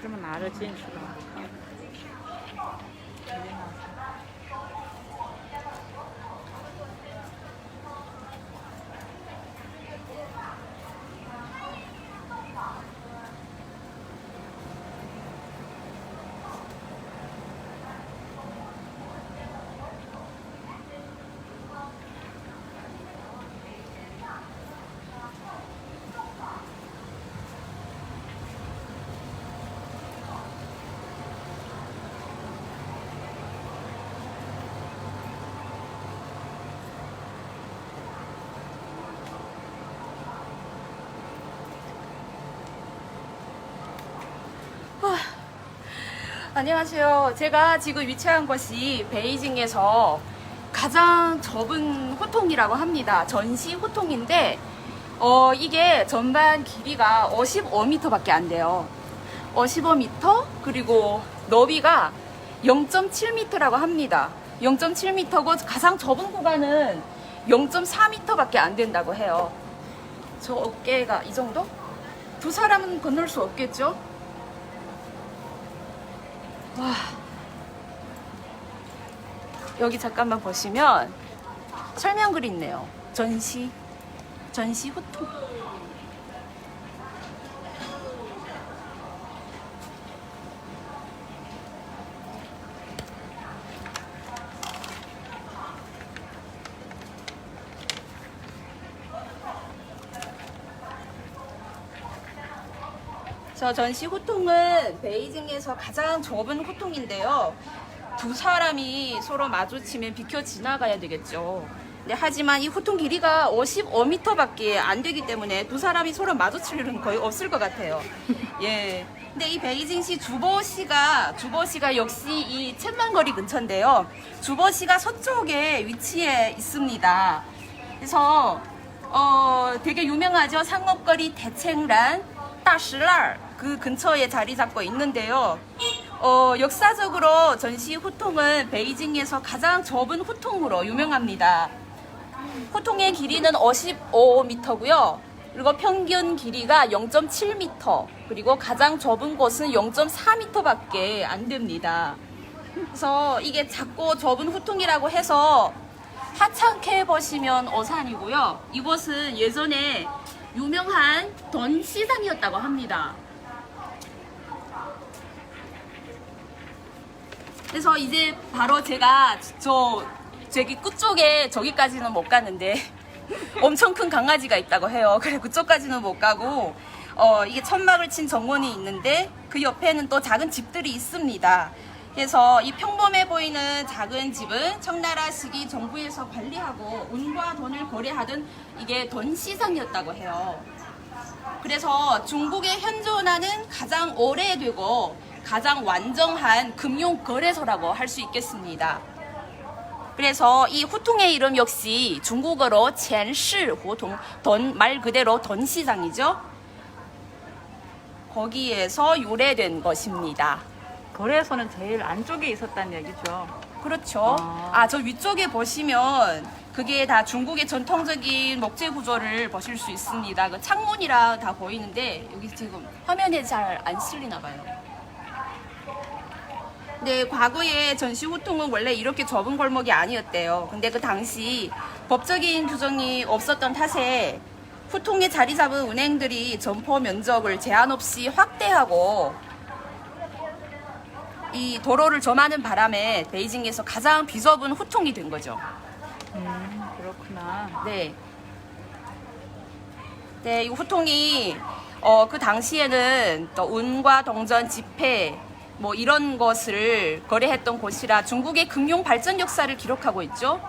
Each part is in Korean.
这么拿着进去的。 안녕하세요. 제가 지금 위치한 곳이 베이징에서 가장 좁은 호통이라고 합니다. 전시 호통인데, 어, 이게 전반 길이가 55m밖에 안 돼요. 55m, 그리고 너비가 0.7m라고 합니다. 0.7m고 가장 좁은 구간은 0.4m밖에 안 된다고 해요. 저 어깨가 이 정도? 두 사람은 건널 수 없겠죠? 와. 여기 잠깐만 보시면 설명글이 있네요. 전시, 전시 호통. 저 전시 호통은 베이징에서 가장 좁은 호통인데요. 두 사람이 서로 마주치면 비켜 지나가야 되겠죠. 네, 하지만 이 호통 길이가 55m밖에 안 되기 때문에 두 사람이 서로 마주칠 일은 거의 없을 것 같아요. 예. 근데 이 베이징시 주보시가 주보시가 역시 이 첸만거리 근처인데요. 주보시가 서쪽에 위치해 있습니다. 그래서 어 되게 유명하죠. 상업거리 대책란 따시랄 그 근처에 자리 잡고 있는데요. 어, 역사적으로 전시 후통은 베이징에서 가장 좁은 후통으로 유명합니다. 후통의 길이는 55m고요. 그리고 평균 길이가 0.7m, 그리고 가장 좁은 곳은 0.4m밖에 안 됩니다. 그래서 이게 작고 좁은 후통이라고 해서 하찮게 보시면 어산이고요. 이곳은 예전에 유명한 돈 시장이었다고 합니다. 그래서 이제 바로 제가 저 저기 끝쪽에 저기까지는 못 가는데 엄청 큰 강아지가 있다고 해요. 그래 그쪽까지는 못 가고 어 이게 천막을 친 정원이 있는데 그 옆에는 또 작은 집들이 있습니다. 그래서 이 평범해 보이는 작은 집은 청나라 시기 정부에서 관리하고 운과 돈을 거래하던 이게 돈 시장이었다고 해요. 그래서 중국에 현존하는 가장 오래되고 가장 완전한 금융 거래소라고 할 수 있겠습니다. 그래서 이 후통의 이름 역시 중국어로 첸시 후통, 돈말 그대로 돈 시장이죠. 거기에서 유래된 것입니다. 거래소는 제일 안쪽에 있었다는 얘기죠. 그렇죠. 아. 아, 저 위쪽에 보시면 그게 다 중국의 전통적인 목재 구조를 보실 수 있습니다. 그 창문이랑 다 보이는데 여기 지금 화면에 잘 안 실리나 봐요. 네, 과거에 전시 후통은 원래 이렇게 좁은 골목이 아니었대요. 근데 그 당시 법적인 규정이 없었던 탓에 후통에 자리 잡은 은행들이 점포 면적을 제한 없이 확대하고 이 도로를 점하는 바람에 베이징에서 가장 비좁은 후통이 된 거죠. 음, 그렇구나. 네. 네, 이 후통이 어, 그 당시에는 또 운과 동전, 지폐 뭐 이런 것을 거래했던 곳이라 중국의 금융 발전 역사를 기록하고 있죠.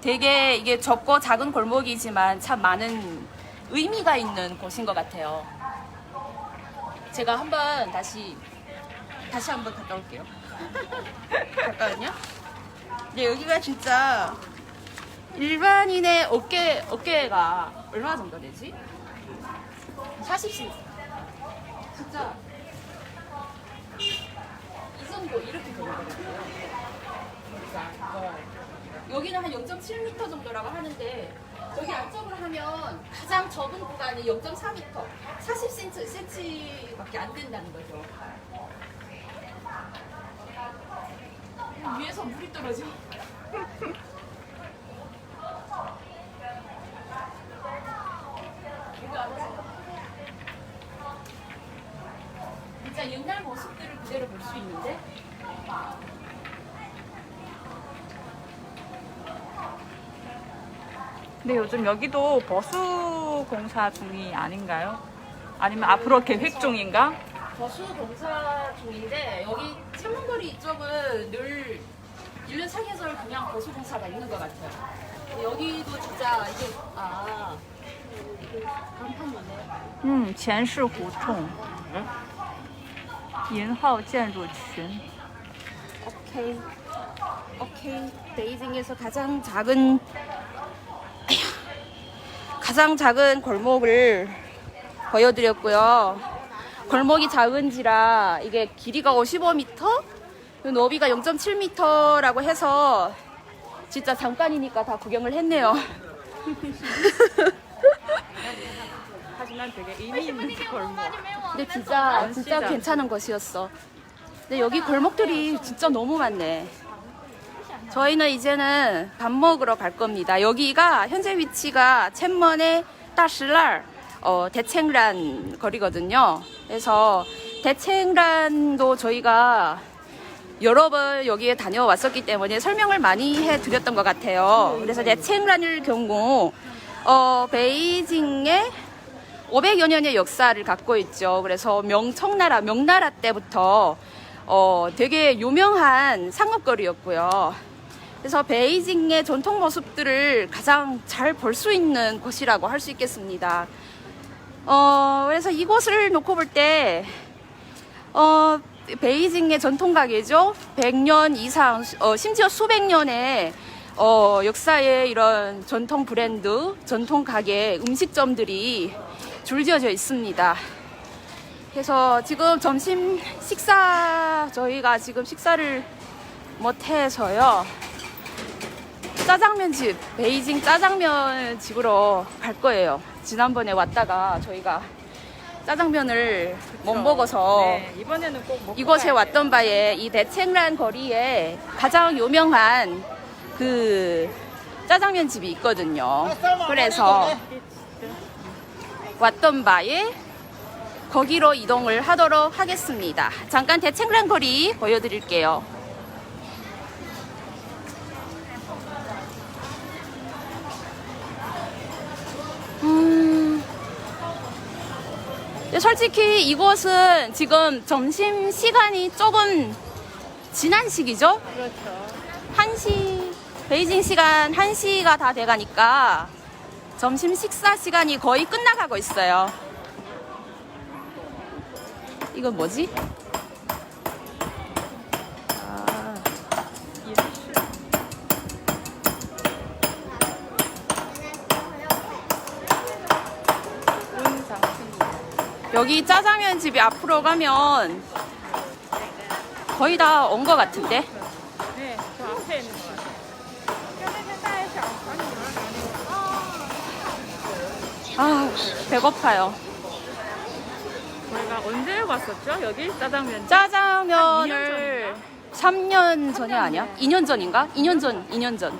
되게 이게 좁고 작은 골목이지만 참 많은 의미가 있는 곳인 것 같아요. 제가 한번 다시 다시 한번 갔다 올게요. 잠깐만요. 네, 여기가 진짜 일반인의 어깨, 어깨가 얼마 정도 되지? 40cm. 진짜 이 정도 이렇게 되는 거거든요. 그러니까 어. 여기는 한 0.7m 정도라고 하는데 여기 안쪽으로 하면 가장 적은 구간이 0.4m, 40cm밖에 안 된다는 거죠. 위에서 물이 떨어져. 진짜 옛날 모습들을 그대로 볼 수 있는데 근데 요즘 여기도 버스 공사 중이 아닌가요? 아니면 앞으로 계획 중인가? 버스 공사 중인데 여기 창문거리 이쪽은 늘 1년 사계절 그냥 버스 공사가 있는 것 같아요. 여기도 진짜 이게 아 간판이네. 嗯，前世胡同，银号建筑群。 오케이 오케이 베이징에서 가장 작은 아휴, 가장 작은 골목을 보여드렸고요. 골목이 작은지라 이게 길이가 55m, 너비가 0.7m라고 해서 진짜 잠깐이니까 다 구경을 했네요. 하지만 되게 의미 있는 골목. 근데 진짜 원 진짜. 괜찮은 곳이었어. 근데 여기 골목들이 진짜 너무 많네. 저희는 이제는 밥 먹으러 갈 겁니다. 여기가 현재 위치가 첸먼의 따실랄 어, 대챙란 거리거든요. 그래서 대챙란도 저희가 여러 번 여기에 다녀왔었기 때문에 설명을 많이 해드렸던 것 같아요. 그래서 대챙란일 경우 어, 베이징의 500여 년의 역사를 갖고 있죠. 그래서 명청나라, 명나라 때부터 어, 되게 유명한 상업거리였고요. 그래서 베이징의 전통 모습들을 가장 잘 볼 수 있는 곳이라고 할 수 있겠습니다. 어, 그래서 이곳을 놓고 볼 때, 어, 베이징의 전통 가게죠. 100년 이상, 어, 심지어 수백 년의 어, 역사의 이런 전통 브랜드, 전통 가게, 음식점들이 줄지어져 있습니다. 그래서 지금 점심 식사, 저희가 지금 식사를 못해서요. 짜장면 집, 베이징 짜장면 집으로 갈 거예요. 지난번에 왔다가 저희가 짜장면을 못 먹어서 네, 이번에는 꼭 먹고 이곳에 가야 왔던 바에 이 대책란 거리에 가장 유명한 그 짜장면 집이 있거든요. 그래서 왔던 바에 거기로 이동을 하도록 하겠습니다. 잠깐 대책란 거리 보여드릴게요. 음, 근데 솔직히 이곳은 지금 점심 시간이 조금 지난 시기죠? 그렇죠. 1시, 베이징 시간 1시가 다 돼가니까 점심 식사 시간이 거의 끝나가고 있어요. 이건 뭐지? 아, 인수. 운상승. 여기 짜장면 집이 앞으로 가면 거의 다 온 것 같은데? 네, 저 앞에 있는 것 같아요. 아, 배고파요. 저희가 언제 왔었죠? 여기 짜장면. 짜장면을 3년 전이 아니야? 2년 전인가? 2년 전, 2년 전.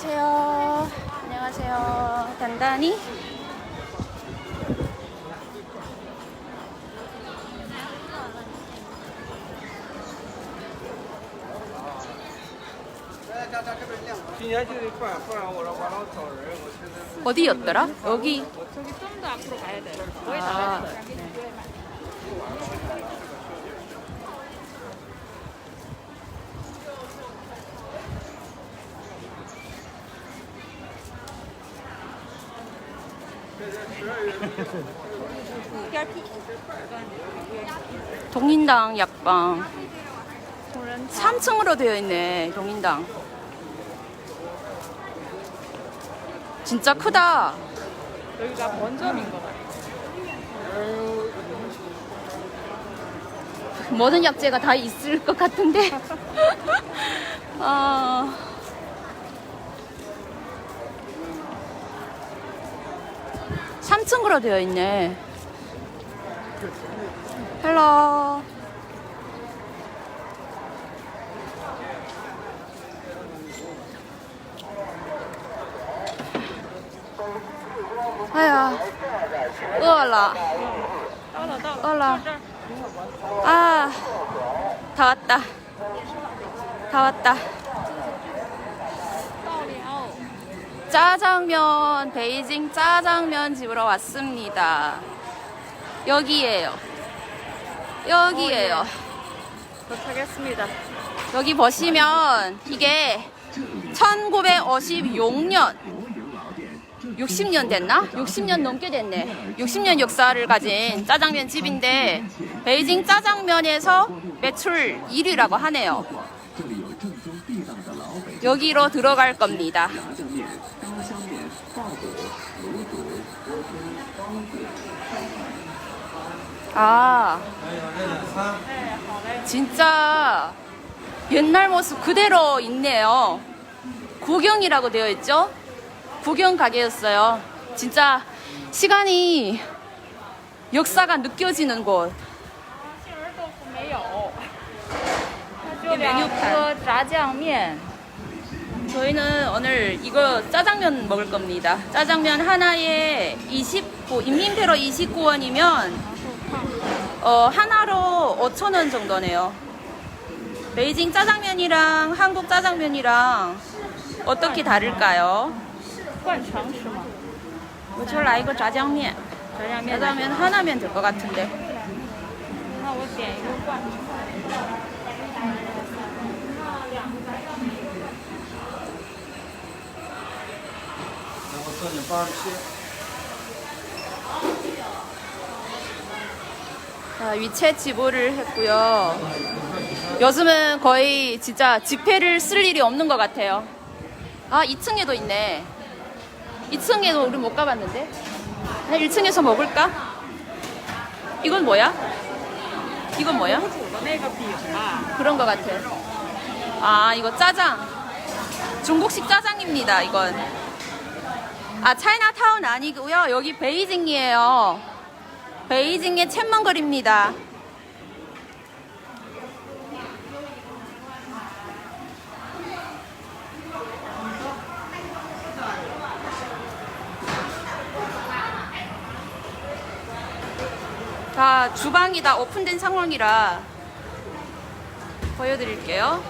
안녕하세요. 안녕하세요. 단단히. 어디였더라? 여기. 저기 좀 더 앞으로 가야 돼요. 거의 아. 다 왔어요. 동인당 약방. 3층으로 되어 있네, 동인당. 진짜 크다. 여기가 본점인 것 같아요. 모든 약재가 다 있을 것 같은데. 어... 3층으로 되어 있네. 헬로. 아야, 饿了.到了到了，到了就这儿 아, 다 왔다. 다 왔다. 到了。 짜장면, 베이징 짜장면 집으로 왔습니다. 여기에요. 여기에요. 도착했습니다. 여기 보시면 이게 1956년 60년 됐나? 60년 넘게 됐네. 60년 역사를 가진 짜장면 집인데 베이징 짜장면에서 매출 1위라고 하네요. 여기로 들어갈 겁니다. 아. 진짜 옛날 모습 그대로 있네요. 구경이라고 되어 있죠? 구경 가게였어요. 진짜 시간이 역사가 느껴지는 곳. 메뉴판. 짜장면 저희는 오늘 이거 짜장면 먹을 겁니다. 짜장면 하나에 20고 인민패로 29원이면 어, 하나로 5천 원 정도네요. 베이징 짜장면이랑 한국 짜장면이랑 어떻게 다를까요? 뭐 저 라이거 짜장면. 짜장면 하나면 될 것 같은데. 음. 위챗 지불을 했고요. 요즘은 거의 진짜 지폐를 쓸 일이 없는 것 같아요. 아, 2층에도 있네. 2층에도 우리 못 가봤는데. 아, 1층에서 먹을까? 이건 뭐야? 이건 뭐야? 그런 것 같아. 아, 이거 짜장. 중국식 짜장입니다, 이건. 아, 차이나타운 아니고요. 여기 베이징이에요. 베이징의 챗먼거리입니다. 다 주방이 다 오픈된 상황이라 보여드릴게요.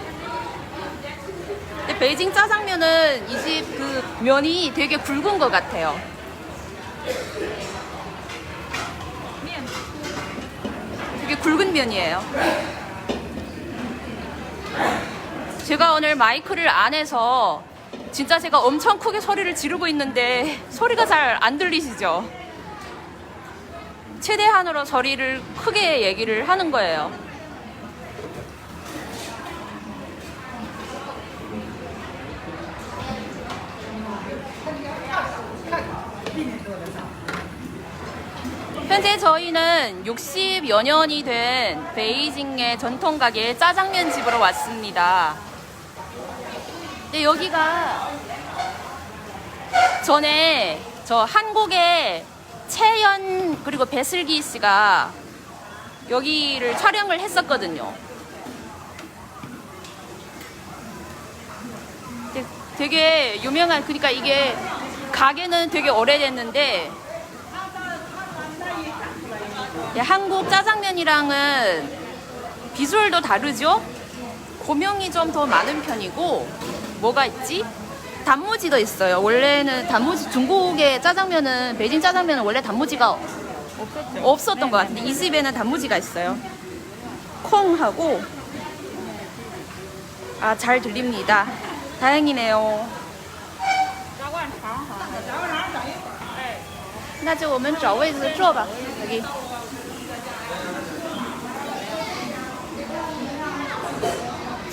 베이징 짜장면은 이 집 그 면이 되게 굵은 것 같아요. 굵은 면이에요. 제가 오늘 마이크를 안 해서 진짜 제가 엄청 크게 소리를 지르고 있는데 소리가 잘 안 들리시죠? 최대한으로 소리를 크게 얘기를 하는 거예요. 현재 저희는 60여 년이 된 베이징의 전통 가게 짜장면 집으로 왔습니다. 근데 여기가 전에 저 한국의 채연 그리고 배슬기 씨가 여기를 촬영을 했었거든요. 되게 유명한 그러니까 이게 가게는 되게 오래됐는데 네, 한국 짜장면이랑은 비주얼도 다르죠? 고명이 좀 더 많은 편이고 뭐가 있지? 단무지도 있어요. 원래는 단무지 중국의 짜장면은 베이징 짜장면은 원래 단무지가 없었죠. 없었던 것 같은데 이 집에는 단무지가 있어요. 콩하고 아 잘 들립니다. 다행이네요. 炸灌肠好像。哎，那就我们找位子坐吧。여기.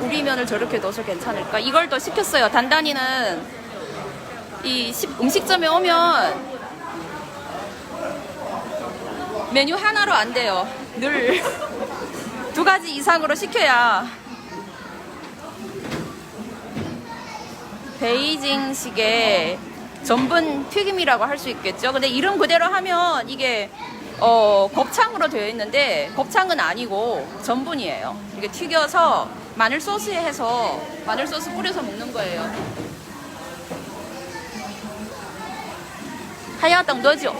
우리 면을 저렇게 넣어서 괜찮을까? 이걸 더 시켰어요. 단단히는 이 식- 음식점에 오면 메뉴 하나로 안 돼요. 늘 두 가지 이상으로 시켜야 베이징식의 전분 튀김이라고 할 수 있겠죠. 근데 이름 그대로 하면 이게 어, 곱창으로 되어 있는데 곱창은 아니고 전분이에요. 이게 튀겨서 마늘 소스에 해서 마늘 소스 뿌려서 먹는 거예요. 하야당 너죠?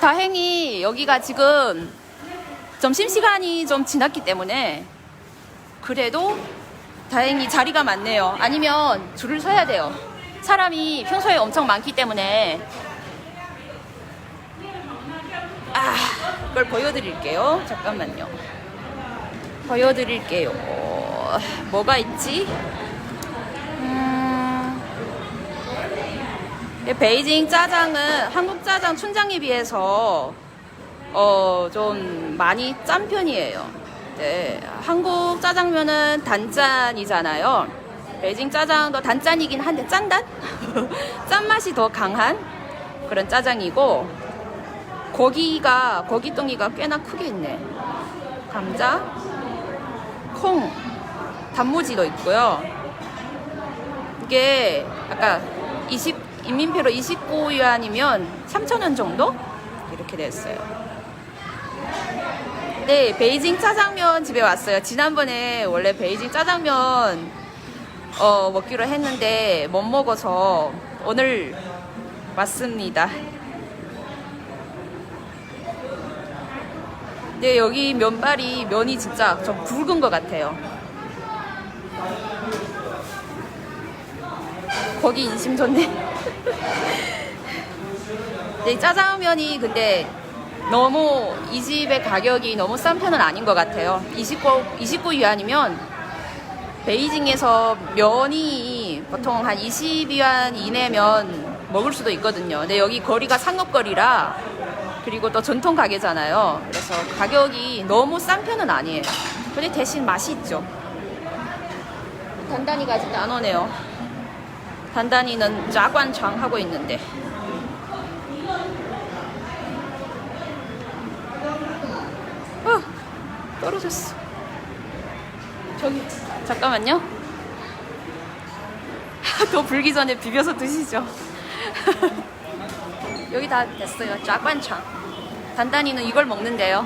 다행히 여기가 지금 점심시간이 좀 지났기 때문에 그래도 다행히 자리가 많네요. 아니면 줄을 서야 돼요. 사람이 평소에 엄청 많기 때문에 아, 그걸 보여드릴게요. 잠깐만요. 보여드릴게요. 뭐가 있지? 음, 이 베이징 짜장은 한국 짜장 춘장에 비해서 어, 좀 많이 짠 편이에요. 네, 한국 짜장면은 단짠이잖아요. 베이징 짜장도 단짠이긴 한데 짠단? 짠맛이 더 강한 그런 짜장이고 고기가 고기덩이가 꽤나 크게 있네. 감자, 콩, 단무지도 있고요. 이게 아까 20 인민표로 29유안이면 3,000원 정도 이렇게 됐어요. 네, 베이징 짜장면 집에 왔어요. 지난번에 원래 베이징 짜장면 어, 먹기로 했는데 못 먹어서 오늘 왔습니다. 네, 여기 면발이 면이 진짜 좀 굵은 것 같아요. 거기 인심 좋네. 네, 짜장면이 근데 너무 이 집의 가격이 너무 싼 편은 아닌 것 같아요. 29, 29유안이면 베이징에서 면이 보통 한 20유안 이내면 먹을 수도 있거든요. 근데 여기 거리가 상업거리라 그리고 또 전통 가게잖아요. 그래서 가격이 너무 싼 편은 아니에요. 근데 대신 맛이 있죠. 단단히가 아직 안 오네요. 단단히는 짜관장 하고 있는데. 어, 떨어졌어. 저기, 잠깐만요. 더 불기 전에 비벼서 드시죠. 여기 다 됐어요. 짜관창. 단단히는 이걸 먹는데요.